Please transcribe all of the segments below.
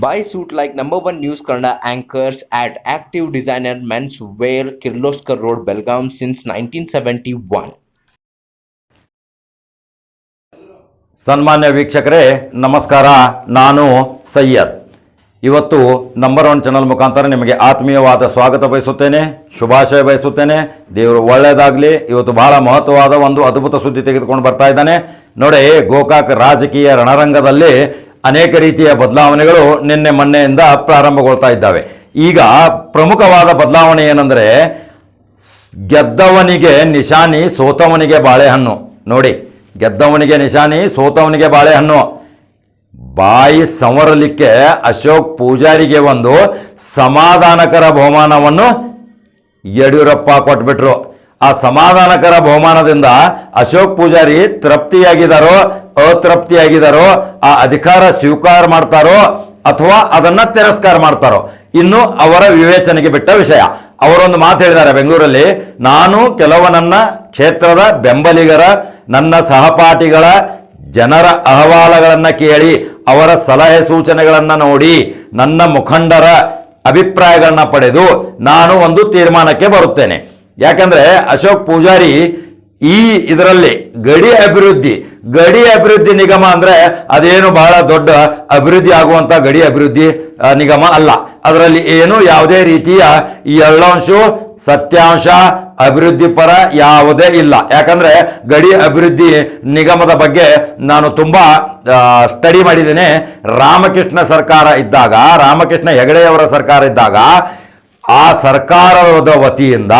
Buy suit like number one news Kannada anchors at Active Designer Men's Wear, Kirloskar Road, Belgaum since 1971. ಸನ್ಮಾನ್ಯ ವೀಕ್ಷಕರೇ ನಮಸ್ಕಾರ. ನಾನು ಸಯ್ಯದ್ ಇವತ್ತು number one channel ಮುಖಾಂತರ ನಿಮಗೆ ಆತ್ಮೀಯವಾದ ಸ್ವಾಗತ ಬಯಸುತ್ತೇನೆ ಶುಭಾಶಯ ಬಯಸುತ್ತೇನೆ. ದೇವರು ಒಳ್ಳೆಯದಾಗಲಿ ಇವತ್ತು ಬಹಳ ಮಹತ್ವವಾದ ಒಂದು ಅದ್ಭುತ ಸುದ್ದಿ ತೆಗೆದುಕೊಂಡು ಬರ್ತಾ ಇದ್ದಾನೆ. ನೋಡಿ ಗೋಕಾಕ್ ರಾಜಕೀಯ ರಣರಂಗದಲ್ಲಿ ಅನೇಕ ರೀತಿಯ ಬದಲಾವಣೆಗಳು ನಿನ್ನೆ ಮೊನ್ನೆಯಿಂದ ಪ್ರಾರಂಭಗೊಳ್ತಾ ಇದ್ದಾವೆ. ಈಗ ಪ್ರಮುಖವಾದ ಬದಲಾವಣೆ ಏನಂದರೆ, ಗೆದ್ದವನಿಗೆ ನಿಶಾನಿ, ಸೋತವನಿಗೆ ಬಾಳೆಹಣ್ಣು. ನೋಡಿ, ಗೆದ್ದವನಿಗೆ ನಿಶಾನಿ, ಸೋತವನಿಗೆ ಬಾಳೆಹಣ್ಣು. ಬಾಯಿ ಸಂವರಲಿಕ್ಕೆ ಅಶೋಕ್ ಪೂಜಾರಿಗೆ ಒಂದು ಸಮಾಧಾನಕರ ಬಹುಮಾನವನ್ನು ಯಡಿಯೂರಪ್ಪ ಕೊಟ್ಬಿಟ್ರು. ಆ ಸಮಾಧಾನಕರ ಬಹುಮಾನದಿಂದ ಅಶೋಕ್ ಪೂಜಾರಿ ತೃಪ್ತಿಯಾಗಿದ್ದಾರೋ ಅತೃಪ್ತಿಯಾಗಿದ್ದಾರೋ ಆ ಅಧಿಕಾರ ಸ್ವೀಕಾರ ಮಾಡ್ತಾರೋ, ಅಥವಾ ಅದನ್ನ ತಿರಸ್ಕಾರ ಮಾಡ್ತಾರೋ, ಇನ್ನು ಅವರ ವಿವೇಚನೆಗೆ ಬಿಟ್ಟ ವಿಷಯ. ಅವರೊಂದು ಮಾತು ಹೇಳಿದ್ದಾರೆ ಬೆಂಗಳೂರಲ್ಲಿ, ನಾನು ಕೆಲವು ನನ್ನ ಕ್ಷೇತ್ರದ ಬೆಂಬಲಿಗರ, ನನ್ನ ಸಹಪಾಠಿಗಳ ಜನರ ಅಹವಾಲುಗಳನ್ನ ಕೇಳಿ, ಅವರ ಸಲಹೆ ಸೂಚನೆಗಳನ್ನು ನೋಡಿ, ನನ್ನ ಮುಖಂಡರ ಅಭಿಪ್ರಾಯಗಳನ್ನ ಪಡೆದು, ನಾನು ಒಂದು ತೀರ್ಮಾನಕ್ಕೆ ಬರುತ್ತೇನೆ. ಯಾಕಂದ್ರೆ ಅಶೋಕ್ ಪೂಜಾರಿ ಈ ಇದರಲ್ಲಿ ಗಡಿ ಅಭಿವೃದ್ಧಿ ಗಡಿ ಅಭಿವೃದ್ಧಿ ನಿಗಮ ಅಂದ್ರೆ ಅದೇನು ಬಹಳ ದೊಡ್ಡ ಅಭಿವೃದ್ಧಿ ಆಗುವಂತ ಗಡಿ ಅಭಿವೃದ್ಧಿ ನಿಗಮ ಅಲ್ಲ. ಅದರಲ್ಲಿ ಏನು ಯಾವುದೇ ರೀತಿಯ ಈ ಎಳ್ಳಂಶ ಸತ್ಯಾಂಶ, ಅಭಿವೃದ್ಧಿ ಪರ ಯಾವುದೇ ಇಲ್ಲ. ಯಾಕಂದ್ರೆ ಗಡಿ ಅಭಿವೃದ್ಧಿ ನಿಗಮದ ಬಗ್ಗೆ ನಾನು ತುಂಬಾ ಸ್ಟಡಿ ಮಾಡಿದ್ದೇನೆ. ರಾಮಕೃಷ್ಣ ಸರ್ಕಾರ ಇದ್ದಾಗ, ರಾಮಕೃಷ್ಣ ಹೆಗಡೆಯವರ ಸರ್ಕಾರ ಇದ್ದಾಗ, ಆ ಸರ್ಕಾರದ ವತಿಯಿಂದ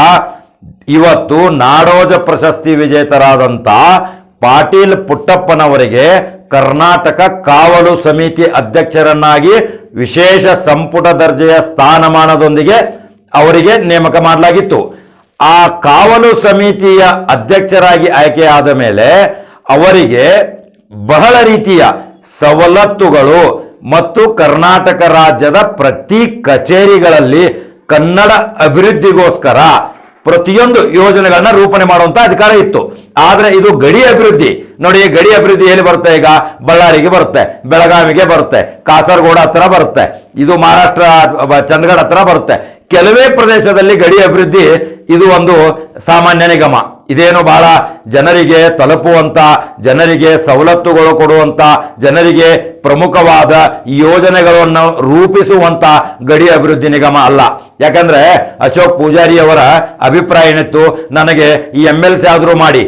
ಇವತ್ತು ನಾಡೋಜ ಪ್ರಶಸ್ತಿ ವಿಜೇತರಾದಂಥ ಪಾಟೀಲ್ ಪುಟ್ಟಪ್ಪನವರಿಗೆ ಕರ್ನಾಟಕ ಕಾವಲು ಸಮಿತಿ ಅಧ್ಯಕ್ಷರನ್ನಾಗಿ ವಿಶೇಷ ಸಂಪುಟ ದರ್ಜೆಯ ಸ್ಥಾನಮಾನದೊಂದಿಗೆ ಅವರಿಗೆ ನೇಮಕ ಮಾಡಲಾಗಿತ್ತು. ಆ ಕಾವಲು ಸಮಿತಿಯ ಅಧ್ಯಕ್ಷರಾಗಿ ಆಯ್ಕೆಯಾದ ಮೇಲೆ ಅವರಿಗೆ ಬಹಳ ರೀತಿಯ ಸವಲತ್ತುಗಳು ಮತ್ತು ಕರ್ನಾಟಕ ರಾಜ್ಯದ ಪ್ರತಿ ಕಚೇರಿಗಳಲ್ಲಿ ಕನ್ನಡ ಅಭಿವೃದ್ಧಿಗೋಸ್ಕರ ಪ್ರತಿಯೊಂದು ಯೋಜನೆಗಳನ್ನ ರೂಪಣೆ ಮಾಡುವಂತ ಅಧಿಕಾರ ಇತ್ತು. ಆದ್ರೆ ಇದು ಗಡಿ ಅಭಿವೃದ್ಧಿ. ನೋಡಿ ಗಡಿ ಅಭಿವೃದ್ಧಿ ಎಲ್ಲಿ ಬರುತ್ತೆ ಈಗ? ಬಳ್ಳಾರಿಗೆ ಬರುತ್ತೆ, ಬೆಳಗಾವಿಗೆ ಬರುತ್ತೆ, ಕಾಸರಗೋಡ ಹತ್ರ ಬರುತ್ತೆ, ಇದು ಮಹಾರಾಷ್ಟ್ರ ಚಂದಗಡ ಹತ್ರ ಬರುತ್ತೆ. ಕೆಲವೇ ಪ್ರದೇಶದಲ್ಲಿ ಗಡಿ ಅಭಿವೃದ್ಧಿ ಇದು ಒಂದು ಸಾಮಾನ್ಯ ನಿಗಮ. ಇದೇನು ಬಹಳ ಜನರಿಗೆ ತಲುಪುವಂತ, ಜನರಿಗೆ ಸವಲತ್ತುಗಳು ಕೊಡುವಂತ, ಜನರಿಗೆ ಪ್ರಮುಖವಾದ ಯೋಜನೆಗಳನ್ನು ರೂಪಿಸುವಂತ ಗಡಿ ಅಭಿವೃದ್ಧಿ ನಿಗಮ ಅಲ್ಲ. ಯಾಕಂದ್ರೆ ಅಶೋಕ್ ಪೂಜಾರಿ ಅವರ ಅಭಿಪ್ರಾಯ ಏನಿತ್ತು ನನಗೆ ಈ ಎಂ ಎಲ್ ಸಿ ಆದರೂ ಮಾಡಿ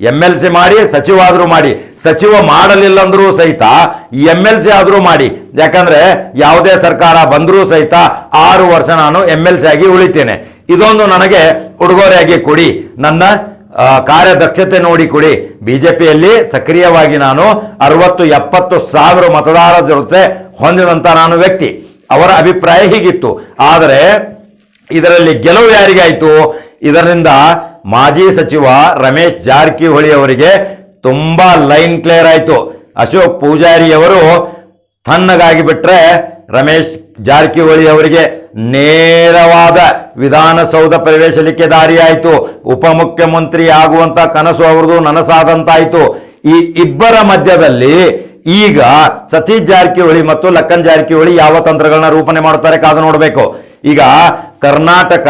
ಎಂ ಎಲ್ ಸಿ ಮಾಡಿ, ಸಚಿವ ಆದರೂ ಮಾಡಿ, ಸಚಿವ ಮಾಡಲಿಲ್ಲ ಅಂದ್ರೂ ಸಹಿತ ಎಂ ಎಲ್ ಸಿ ಆದರೂ ಮಾಡಿ. ಯಾಕಂದ್ರೆ ಯಾವುದೇ ಸರ್ಕಾರ ಬಂದರೂ ಸಹಿತ ಆರು ವರ್ಷ ನಾನು ಎಂ ಎಲ್ ಸಿ ಆಗಿ ಉಳಿತೇನೆ. ಇದೊಂದು ನನಗೆ ಉಡುಗೊರೆಯಾಗಿ ಕೊಡಿ. ನನ್ನ ಕಾರ್ಯದಕ್ಷತೆ ನೋಡಿ ಕೊಡಿ. ಬಿಜೆಪಿಯಲ್ಲಿ ಸಕ್ರಿಯವಾಗಿ ನಾನು ಅರವತ್ತು ಎಪ್ಪತ್ತು ಸಾವಿರ ಮತದಾರರ ಜೊತೆ ಹೊಂದಿದಂತ ನಾನು ವ್ಯಕ್ತಿ. ಅವರ ಅಭಿಪ್ರಾಯ ಹೀಗಿತ್ತು. ಆದರೆ ಇದರಲ್ಲಿ ಗೆಲುವು ಯಾರಿಗಾಯಿತು ಇದರಿಂದ ಮಾಜಿ ಸಚಿವ ರಮೇಶ್ ಜಾರಕಿಹೊಳಿ ಅವರಿಗೆ ತುಂಬಾ ಲೈನ್ ಕ್ಲಿಯರ್ ಆಯಿತು. ಅಶೋಕ್ ಪೂಜಾರಿ ಅವರು ತಣ್ಣಗಾಗಿ ಬಿಟ್ರೆ ರಮೇಶ್ ಜಾರಕಿಹೊಳಿ ಅವರಿಗೆ ನೇರವಾದ ವಿಧಾನಸೌಧ ಪ್ರವೇಶಲಿಕ್ಕೆ ದಾರಿಯಾಯಿತು. ಉಪಮುಖ್ಯಮಂತ್ರಿ ಆಗುವಂತ ಕನಸು ಅವರದು ನನಸಾದಂತಾಯಿತು. ಈ ಇಬ್ಬರ ಮಧ್ಯದಲ್ಲಿ ಈಗ ಸತೀಶ್ ಜಾರಕಿಹೊಳಿ ಮತ್ತು ಲಕ್ಕನ್ ಜಾರಕಿಹೊಳಿ ಯಾವ ತಂತ್ರಗಳನ್ನ ರೂಪಣೆ ಮಾಡುತ್ತಾರೆ ಕಾದು ನೋಡಬೇಕು. ಈಗ ಕರ್ನಾಟಕ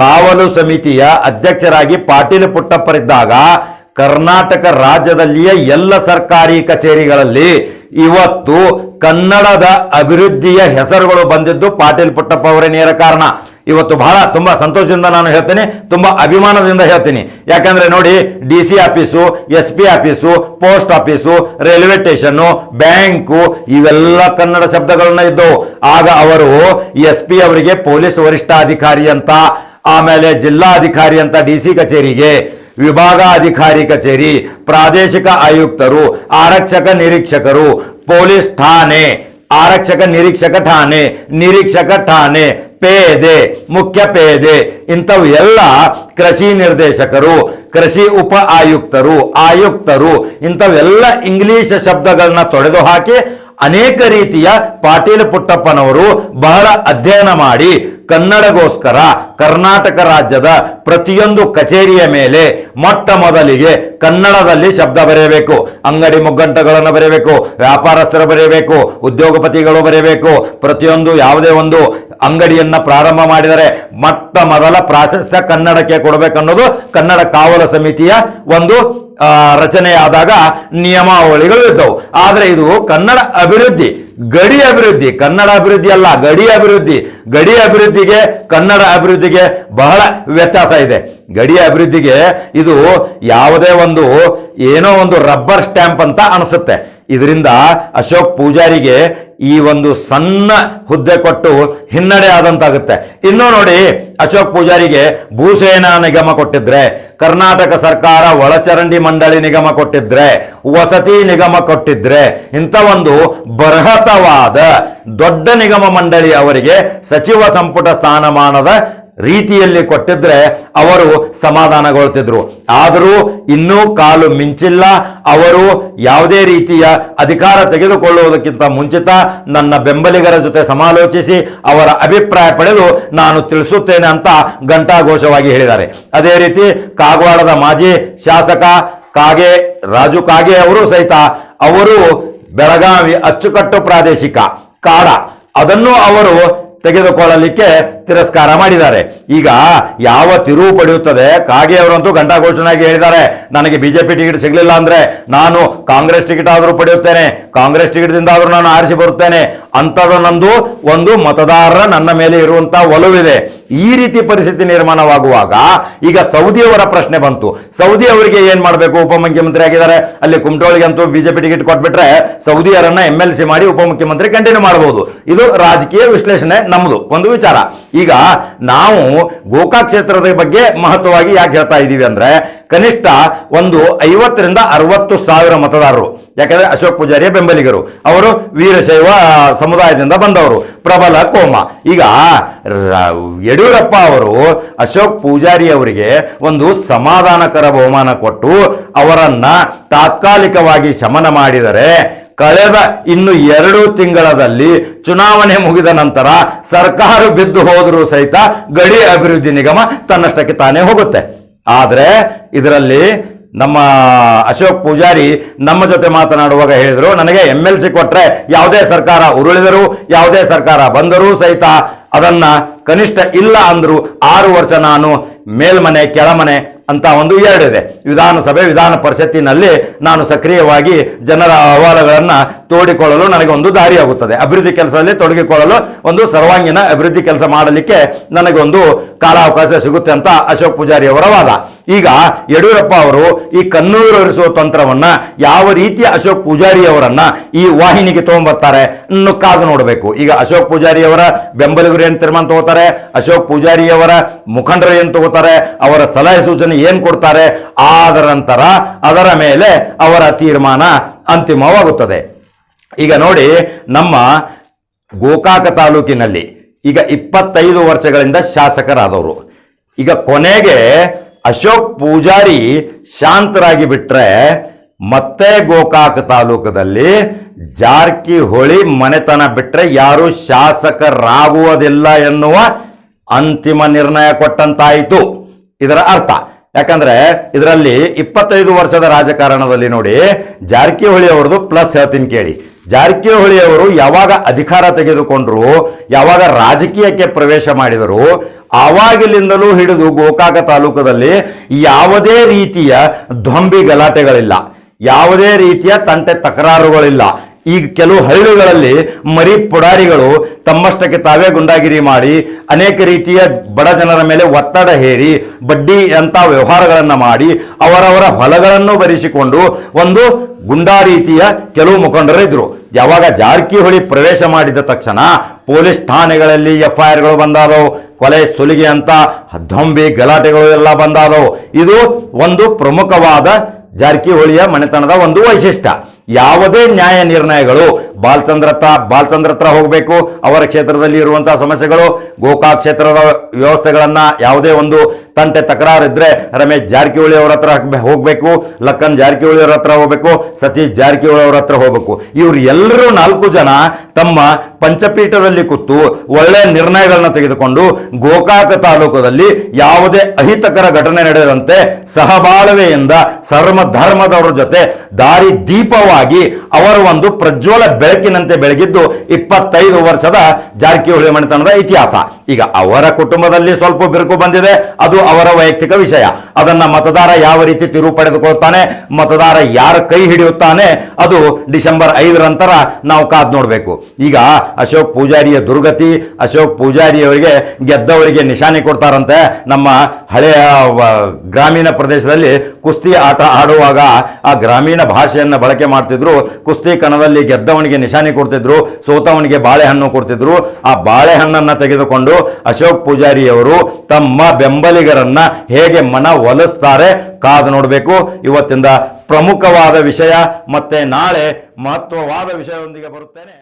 ಕಾವಲು ಸಮಿತಿಯ ಅಧ್ಯಕ್ಷರಾಗಿ ಪಾಟೀಲ್ ಪುಟ್ಟಪ್ಪರಿದ್ದಾಗ ಕರ್ನಾಟಕ ರಾಜ್ಯದಲ್ಲಿಯೇ ಎಲ್ಲ ಸರ್ಕಾರಿ ಕಚೇರಿಗಳಲ್ಲಿ ಇವತ್ತು ಕನ್ನಡದ ಅಭಿವೃದ್ಧಿಯ ಹೆಸರುಗಳು ಬಂದಿದ್ದು ಪಾಟೀಲ್ ಪುಟ್ಟಪ್ಪ ಅವರೇ ನೇರ ಕಾರಣ. ಇವತ್ತು ಬಹಳ ತುಂಬಾ ಸಂತೋಷದಿಂದ ನಾನು ಹೇಳ್ತೇನೆ, ತುಂಬಾ ಅಭಿಮಾನದಿಂದ ಹೇಳ್ತೀನಿ. ಯಾಕಂದ್ರೆ ನೋಡಿ, D C office, S P office, post office, railway station, bank, ಇವೆಲ್ಲ ಕನ್ನಡ ಶಬ್ದಗಳನ್ನ ಇದ್ದವು. ಆಗ ಅವರು ಎಸ್ ಪಿ ಅವರಿಗೆ ಪೊಲೀಸ್ ವರಿಷ್ಠಾಧಿಕಾರಿ ಅಂತ, ಆಮೇಲೆ ಜಿಲ್ಲಾಧಿಕಾರಿ ಅಂತ ಡಿ ಸಿ ಕಚೇರಿಗೆ ವಿಭಾಗಾಧಿಕಾರಿ ಕಚೇರಿ, ಪ್ರಾದೇಶಿಕ ಆಯುಕ್ತರು, ಆರಕ್ಷಕ ನಿರೀಕ್ಷಕರು, ಪೊಲೀಸ್ ಠಾಣೆ, ಆರಕ್ಷಕ ನಿರೀಕ್ಷಕ ಠಾಣೆ ನಿರೀಕ್ಷಕ ಠಾಣೆ, ಪೇದೆ, ಮುಖ್ಯ ಪೇದೆ, ಇಂಥವು ಎಲ್ಲ ಕೃಷಿ ನಿರ್ದೇಶಕರು, ಕೃಷಿ ಉಪ ಆಯುಕ್ತರು ಆಯುಕ್ತರು ಇಂಥವೆಲ್ಲ ಇಂಗ್ಲಿಷ್ ಶಬ್ದಗಳನ್ನ ತೊಡೆದು ಹಾಕಿ ಅನೇಕ ರೀತಿಯ ಪಾಟೀಲ್ ಪುಟ್ಟಪ್ಪನವರು ಬಹಳ ಅಧ್ಯಯನ ಮಾಡಿ ಕನ್ನಡಗೋಸ್ಕರ ಕರ್ನಾಟಕ ರಾಜ್ಯದ ಪ್ರತಿಯೊಂದು ಕಚೇರಿಯ ಮೇಲೆ ಮೊಟ್ಟ ಮೊದಲಿಗೆ ಕನ್ನಡದಲ್ಲಿ ಶಬ್ದ ಬರೆಯಬೇಕು, ಅಂಗಡಿ ಮುಗ್ಗಂಟಗಳನ್ನು ಬರೆಯಬೇಕು, ವ್ಯಾಪಾರಸ್ಥರು ಬರೆಯಬೇಕು, ಉದ್ಯೋಗಪತಿಗಳು ಬರೆಯಬೇಕು, ಪ್ರತಿಯೊಂದು ಯಾವುದೇ ಒಂದು ಅಂಗಡಿಯನ್ನು ಪ್ರಾರಂಭ ಮಾಡಿದರೆ ಮೊಟ್ಟ ಮೊದಲ ಪ್ರಾಶಸ್ತ್ಯ ಕನ್ನಡಕ್ಕೆ ಕೊಡಬೇಕನ್ನೋದು ಕನ್ನಡ ಕಾವಲ ಸಮಿತಿಯ ಒಂದು ರಚನೆಯಾದಾಗ ನಿಯಮಾವಳಿಗಳು ಇದ್ದವು. ಆದರೆ ಇದು ಕನ್ನಡ ಅಭಿವೃದ್ಧಿ. ಗಡಿ ಅಭಿವೃದ್ಧಿ, ಕನ್ನಡ ಅಭಿವೃದ್ಧಿ ಅಲ್ಲ, ಗಡಿ ಅಭಿವೃದ್ಧಿ. ಗಡಿ ಅಭಿವೃದ್ಧಿಗೆ, ಕನ್ನಡ ಅಭಿವೃದ್ಧಿಗೆ ಬಹಳ ವ್ಯತ್ಯಾಸ ಇದೆ. ಗಡಿ ಅಭಿವೃದ್ಧಿಗೆ ಇದು ಯಾವುದೇ ಒಂದು, ಏನೋ ಒಂದು ರಬ್ಬರ್ ಸ್ಟ್ಯಾಂಪ್ ಅಂತ ಅನಿಸುತ್ತೆ. ಇದರಿಂದ ಅಶೋಕ್ ಪೂಜಾರಿಗೆ ಈ ಒಂದು ಸಣ್ಣ ಹುದ್ದೆ ಕೊಟ್ಟು ಹಿನ್ನಡೆ ಆದಂತಾಗುತ್ತೆ. ಇನ್ನು ನೋಡಿ, ಅಶೋಕ್ ಪೂಜಾರಿಗೆ ಭೂಸೇನಾ ನಿಗಮ ಕೊಟ್ಟಿದ್ರೆ, ಕರ್ನಾಟಕ ಸರ್ಕಾರ ಒಳಚರಂಡಿ ಮಂಡಳಿ ನಿಗಮ ಕೊಟ್ಟಿದ್ರೆ, ವಸತಿ ನಿಗಮ ಕೊಟ್ಟಿದ್ರೆ, ಇಂಥ ಒಂದು ಬೃಹತವಾದ ದೊಡ್ಡ ನಿಗಮ ಮಂಡಳಿ ಅವರಿಗೆ ಸಚಿವ ಸಂಪುಟ ಸ್ಥಾನಮಾನದ ರೀತಿಯಲ್ಲಿ ಕೊಟ್ಟಿದ್ರೆ ಅವರು ಸಮಾಧಾನಗೊಳ್ತಿದ್ರು. ಆದರೂ ಇನ್ನೂ ಕಾಲು ಮಿಂಚಿಲ್ಲ. ಅವರು ಯಾವುದೇ ರೀತಿಯ ಅಧಿಕಾರ ತೆಗೆದುಕೊಳ್ಳುವುದಕ್ಕಿಂತ ಮುಂಚಿತ ನನ್ನ ಬೆಂಬಲಿಗರ ಜೊತೆ ಸಮಾಲೋಚಿಸಿ ಅವರ ಅಭಿಪ್ರಾಯ ಪಡೆದು ನಾನು ತಿಳಿಸುತ್ತೇನೆ ಅಂತ ಘಂಟಾಘೋಷವಾಗಿ ಹೇಳಿದ್ದಾರೆ. ಅದೇ ರೀತಿ ಕಾಗವಾಡದ ಮಾಜಿ ಶಾಸಕ ಕಾಗೆ, ರಾಜು ಕಾಗೆ ಅವರು ಸಹಿತ ಅವರು ಬೆಳಗಾವಿ ಅಚ್ಚುಕಟ್ಟು ಪ್ರಾದೇಶಿಕ ಕಾಡ. ಅದನ್ನು ಅವರು ತೆಗೆದುಕೊಳ್ಳಲಿಕ್ಕೆ ತಿರಸ್ಕಾರ ಮಾಡಿದ್ದಾರೆ. ಈಗ ಯಾವ ತಿರುವು ಪಡೆಯುತ್ತದೆ? ಕಾಗೆ ಅವರಂತೂ ಘಂಟಾಘೋಷಣೆಯಾಗಿ ಹೇಳಿದ್ದಾರೆ. ನನಗೆ ಬಿಜೆಪಿ ಟಿಕೆಟ್ ಸಿಗಲಿಲ್ಲ ಅಂದ್ರೆ ನಾನು ಕಾಂಗ್ರೆಸ್ ಟಿಕೆಟ್ ಆದರೂ ಪಡೆಯುತ್ತೇನೆ. ಕಾಂಗ್ರೆಸ್ ಟಿಕೆಟ್ದಿಂದ ಆದರೂ ನಾನು ಆರಿಸಿ ಬರುತ್ತೇನೆ. ಅಂಥದ್ದು ನಂದು ಒಂದು ಮತದಾರರ ನನ್ನ ಮೇಲೆ ಇರುವಂತಹ ಒಲವಿದೆ. ಈ ರೀತಿ ಪರಿಸ್ಥಿತಿ ನಿರ್ಮಾಣವಾಗುವಾಗ ಈಗ ಸೌದಿಯವರ ಪ್ರಶ್ನೆ ಬಂತು. ಸೌದಿ ಅವರಿಗೆ ಏನ್ ಮಾಡಬೇಕು? ಉಪಮುಖ್ಯಮಂತ್ರಿ ಆಗಿದ್ದಾರೆ. ಅಲ್ಲಿ ಕುಮಟೋಳಿಗೆ ಅಂತೂ ಬಿಜೆಪಿ ಟಿಕೆಟ್ ಕೊಟ್ಬಿಟ್ರೆ ಸೌದಿಯರನ್ನ ಎಂ ಎಲ್ ಸಿ ಮಾಡಿ ಉಪಮುಖ್ಯಮಂತ್ರಿ ಕಂಟಿನ್ಯೂ ಮಾಡಬಹುದು ಇದು ರಾಜಕೀಯ ವಿಶ್ಲೇಷಣೆ ನಮ್ಮದು ಒಂದು ವಿಚಾರ. ಈಗ ನಾವು ಗೋಕಾಕ್ ಕ್ಷೇತ್ರದ ಬಗ್ಗೆ ಮಹತ್ವವಾಗಿ ಯಾಕೆ ಹೇಳ್ತಾ ಇದ್ದೀವಿ ಅಂದ್ರೆ ಕನಿಷ್ಠ ಒಂದು ಐವತ್ತರಿಂದ ಅರವತ್ತು ಸಾವಿರ ಮತದಾರರು. ಯಾಕಂದ್ರೆ ಅಶೋಕ್ ಪೂಜಾರಿಯ ಬೆಂಬಲಿಗರು. ಅವರು ವೀರಶೈವ ಸಮುದಾಯದಿಂದ ಬಂದವರು. ಪ್ರಬಲ ಕೋಮ. ಈಗ ಯಡಿಯೂರಪ್ಪ ಅವರು ಅಶೋಕ್ ಪೂಜಾರಿ ಅವರಿಗೆ ಒಂದು ಸಮಾಧಾನಕರ ಬಹುಮಾನ ಕೊಟ್ಟು ಅವರನ್ನ ತಾತ್ಕಾಲಿಕವಾಗಿ ಶಮನ ಮಾಡಿದರೆ ಕಳೆದ ಇನ್ನು ಎರಡು ತಿಂಗಳಲ್ಲಿ ಚುನಾವಣೆ ಮುಗಿದ ನಂತರ ಸರ್ಕಾರ ಬಿದ್ದು ಹೋದರೂ ಸಹಿತ ಗಡಿ ಅಭಿವೃದ್ಧಿ ನಿಗಮ ತನ್ನಷ್ಟಕ್ಕೆ ತಾನೇ ಹೋಗುತ್ತೆ. ಆದ್ರೆ ಇದರಲ್ಲಿ ನಮ್ಮ ಅಶೋಕ್ ಪೂಜಾರಿ ನಮ್ಮ ಜೊತೆ ಮಾತನಾಡುವಾಗ ಹೇಳಿದರು, ನನಗೆ ಎಂ ಎಲ್ ಸಿ ಕೊಟ್ಟರೆ ಯಾವುದೇ ಸರ್ಕಾರ ಉರುಳಿದರೂ, ಯಾವುದೇ ಸರ್ಕಾರ ಬಂದರೂ ಸಹಿತ ಅದನ್ನ ಕನಿಷ್ಠ ಇಲ್ಲ ಅಂದ್ರು ಆರು ವರ್ಷ ನಾನು ಮೇಲ್ಮನೆ, ಕೆಳಮನೆ ಅಂತ ಒಂದು ಎರಡಿದೆ ವಿಧಾನಸಭೆ, ವಿಧಾನ ಪರಿಷತ್ತಿನಲ್ಲಿ ನಾನು ಸಕ್ರಿಯವಾಗಿ ಜನರ ಅಹವಾಲುಗಳನ್ನು ತೋಡಿಕೊಳ್ಳಲು ನನಗೆ ಒಂದು ದಾರಿಯಾಗುತ್ತದೆ ಅಭಿವೃದ್ಧಿ ಕೆಲಸದಲ್ಲಿ ತೊಡಗಿಕೊಳ್ಳಲು ಒಂದು ಸರ್ವಾಂಗೀಣ ಅಭಿವೃದ್ಧಿ ಕೆಲಸ ಮಾಡಲಿಕ್ಕೆ ನನಗೆ ಒಂದು ಕಾಲಾವಕಾಶ ಸಿಗುತ್ತೆ ಅಂತ ಅಶೋಕ್ ಪೂಜಾರಿ ಅವರ ವಾದ. ಈಗ ಯಡಿಯೂರಪ್ಪ ಅವರು ಈ ಕಣ್ಣೂರು ಹರಿಸುವ ತಂತ್ರವನ್ನ ಯಾವ ರೀತಿಯ ಅಶೋಕ್ ಪೂಜಾರಿ ಅವರನ್ನ ಈ ವಾಹಿನಿಗೆ ತಗೊಂಡ್ಬರ್ತಾರೆ ಇನ್ನು ಕಾದು ನೋಡಬೇಕು. ಈಗ ಅಶೋಕ್ ಪೂಜಾರಿ ಅವರ ಬೆಂಬಲಿಗರು ಏನು ತೀರ್ಮಾನ ತಗೋತಾರೆ? ಅಶೋಕ್ ಪೂಜಾರಿ ಅವರ ಮುಖಂಡರು ಏನು ತಗೋತಾರೆ? ಅವರ ಸಲಹೆ ಸೂಚನೆ ಏನು ಕೊಡ್ತಾರೆ? ಆದ ನಂತರ ಅದರ ಮೇಲೆ ಅವರ ತೀರ್ಮಾನ ಅಂತಿಮವಾಗುತ್ತದೆ. ಈಗ ನೋಡಿ, ನಮ್ಮ ಗೋಕಾಕ ತಾಲೂಕಿನಲ್ಲಿ ಈಗ ಇಪ್ಪತ್ತೈದು ವರ್ಷಗಳಿಂದ ಶಾಸಕರಾದವರು. ಈಗ ಕೊನೆಗೆ ಅಶೋಕ್ ಪೂಜಾರಿ ಶಾಂತರಾಗಿ ಬಿಟ್ರೆ ಮತ್ತೆ ಗೋಕಾಕ ತಾಲೂಕದಲ್ಲಿ ಜಾರಕಿಹೊಳಿ ಮನೆತನ ಬಿಟ್ರೆ ಯಾರು ಶಾಸಕರಾಗುವುದಿಲ್ಲ ಎನ್ನುವ ಅಂತಿಮ ನಿರ್ಣಯ ಕೊಟ್ಟಂತಾಯಿತು. ಇದರ ಅರ್ಥ. ಯಾಕಂದ್ರೆ ಇದರಲ್ಲಿ ಇಪ್ಪತ್ತೈದು ವರ್ಷದ ರಾಜಕಾರಣದಲ್ಲಿ ನೋಡಿ ಜಾರಕಿಹೊಳಿ ಅವ್ರದ್ದು ಪ್ಲಸ್ ಹೇಳ್ತೀನಿ ಕೇಳಿ. ಜಾರಕಿಹೊಳಿ ಅವರು ಯಾವಾಗ ಅಧಿಕಾರ ತೆಗೆದುಕೊಂಡ್ರು, ಯಾವಾಗ ರಾಜಕೀಯಕ್ಕೆ ಪ್ರವೇಶ ಮಾಡಿದರು ಆವಾಗಿಲಿಂದಲೂ ಹಿಡಿದು ಗೋಕಾಕ ತಾಲೂಕದಲ್ಲಿ ಯಾವುದೇ ರೀತಿಯ ಧ್ವಂಬಿ ಗಲಾಟೆಗಳಿಲ್ಲ. ಯಾವುದೇ ರೀತಿಯ ತಂಟೆ ತಕರಾರುಗಳಿಲ್ಲ. ಈಗ ಕೆಲವು ಹಳ್ಳಿಗಳಲ್ಲಿ ಮರಿ ಪುಡಾರಿಗಳು ತಮ್ಮಷ್ಟಕ್ಕೆ ತಾವೇ ಗುಂಡಾಗಿರಿ ಮಾಡಿ, ಅನೇಕ ರೀತಿಯ ಬಡ ಜನರ ಮೇಲೆ ಒತ್ತಡ ಹೇರಿ, ಬಡ್ಡಿ ಅಂತ ವ್ಯವಹಾರಗಳನ್ನು ಮಾಡಿ ಅವರವರ ಹೊಲಗಳನ್ನು ಬರಿಸಿಕೊಂಡು ಒಂದು ಗುಂಡಾ ರೀತಿಯ ಕೆಲವು ಮುಖಂಡರು ಇದ್ರು. ಯಾವಾಗ ಜಾರಕಿಹೊಳಿ ಪ್ರವೇಶ ಮಾಡಿದ ತಕ್ಷಣ ಪೊಲೀಸ್ ಠಾಣೆಗಳಲ್ಲಿ ಎಫ್ ಐ ಆರ್ಗಳು ಬಂದಾದವು. ಕೊಲೆ ಸುಲಿಗೆ ಅಂತ ಧೊಂಬಿ ಗಲಾಟೆಗಳು ಎಲ್ಲ ಬಂದಾದವು. ಇದು ಒಂದು ಪ್ರಮುಖವಾದ ಜಾರಕಿಹೊಳಿಯ ಮನೆತನದ ಒಂದು ವೈಶಿಷ್ಟ್ಯ. ಯಾವುದೇ ನ್ಯಾಯ ನಿರ್ಣಯಗಳು ಬಾಲ್ಚಂದ್ರ ಹತ್ರ ಬಾಲ್ಚಂದ್ರ ಹತ್ರ ಹೋಗಬೇಕು. ಅವರ ಕ್ಷೇತ್ರದಲ್ಲಿ ಇರುವಂತಹ ಸಮಸ್ಯೆಗಳು, ಗೋಕಾಕ್ ಕ್ಷೇತ್ರದ ವ್ಯವಸ್ಥೆಗಳನ್ನ ಯಾವುದೇ ಒಂದು ತಂಟೆ ತಕರಾರು ಇದ್ರೆ ರಮೇಶ್ ಜಾರಕಿಹೊಳಿ ಅವರ ಹತ್ರ ಹೋಗಬೇಕು ಹೋಗ್ಬೇಕು. ಲಕ್ಕನ್ ಜಾರಕಿಹೊಳಿ ಅವರ ಹತ್ರ ಹೋಗಬೇಕು. ಸತೀಶ್ ಜಾರಕಿಹೊಳಿ ಅವರ ಹತ್ರ ಹೋಗಬೇಕು. ಇವ್ರು ಎಲ್ಲರೂ ನಾಲ್ಕು ಜನ ತಮ್ಮ ಪಂಚಪೀಠದಲ್ಲಿ ಕೂತು ಒಳ್ಳೆ ನಿರ್ಣಯಗಳನ್ನ ತೆಗೆದುಕೊಂಡು ಗೋಕಾಕ ತಾಲೂಕದಲ್ಲಿ ಯಾವುದೇ ಅಹಿತಕರ ಘಟನೆ ನಡೆದಂತೆ ಸಹಬಾಳ್ವೆಯಿಂದ ಸರ್ವ ಧರ್ಮದವರ ಜೊತೆ ದಾರಿ ದೀಪವಾಗಿ ಅವರ ಒಂದು ಪ್ರಜ್ವಲ ಬೆಳಕಿನಂತೆ ಬೆಳಗಿದ್ದು ಇಪ್ಪತ್ತೈದು ವರ್ಷದ ಜಾರಕಿಹೊಳಿ ಮನೆತನದ ಇತಿಹಾಸ. ಈಗ ಅವರ ಕುಟುಂಬದಲ್ಲಿ ಸ್ವಲ್ಪ ಬಿರುಕು ಬಂದಿದೆ. ಅದು ಅವರ ವೈಯಕ್ತಿಕ ವಿಷಯ. ಅದನ್ನ ಮತದಾರ ಯಾವ ರೀತಿ ತಿರುವು ಪಡೆದುಕೊಳ್ತಾನೆ ಮತದಾರ ಯಾರ ಕೈ ಹಿಡಿಯುತ್ತಾನೆ, ಅದು ಡಿಸೆಂಬರ್ ಐದರ ನಂತರ ನಾವು ಕಾದ್ ನೋಡಬೇಕು. ಈಗ ಅಶೋಕ್ ಪೂಜಾರಿಯ ದುರ್ಗತಿ, ಅಶೋಕ್ ಪೂಜಾರಿಯವರಿಗೆ ಗೆದ್ದವರಿಗೆ ನಿಶಾನೆ ಕೊಡ್ತಾರಂತೆ. ನಮ್ಮ ಹಳೆಯ ಗ್ರಾಮೀಣ ಪ್ರದೇಶದಲ್ಲಿ ಕುಸ್ತಿ ಆಟ ಆಡುವಾಗ ಆ ಗ್ರಾಮೀಣ ಭಾಷೆಯನ್ನು ಬಳಕೆ ಮಾಡ್ತಿದ್ರು. ಕುಸ್ತಿ ಕಣದಲ್ಲಿ ಗೆದ್ದವನಿಗೆ ನಿಶಾನೆ ಕೊಡ್ತಿದ್ರು, ಸೋತವನಿಗೆ ಬಾಳೆಹಣ್ಣು ಕೊಡ್ತಿದ್ರು. ಆ ಬಾಳೆಹಣ್ಣನ್ನು ತೆಗೆದುಕೊಂಡು ಅಶೋಕ್ ಪೂಜಾರಿಯವರು ತಮ್ಮ ಬೆಂಬಲಿಗರನ್ನ ಹೇಗೆ ಮನ ಒಲಿಸ್ತಾರೆ ಕಾದು ನೋಡಬೇಕು. ಇವತ್ತಿಂದ ಪ್ರಮುಖವಾದ ವಿಷಯ ಮತ್ತೆ ನಾಳೆ ಮಹತ್ವವಾದ ವಿಷಯದೊಂದಿಗೆ ಬರುತ್ತೇನೆ.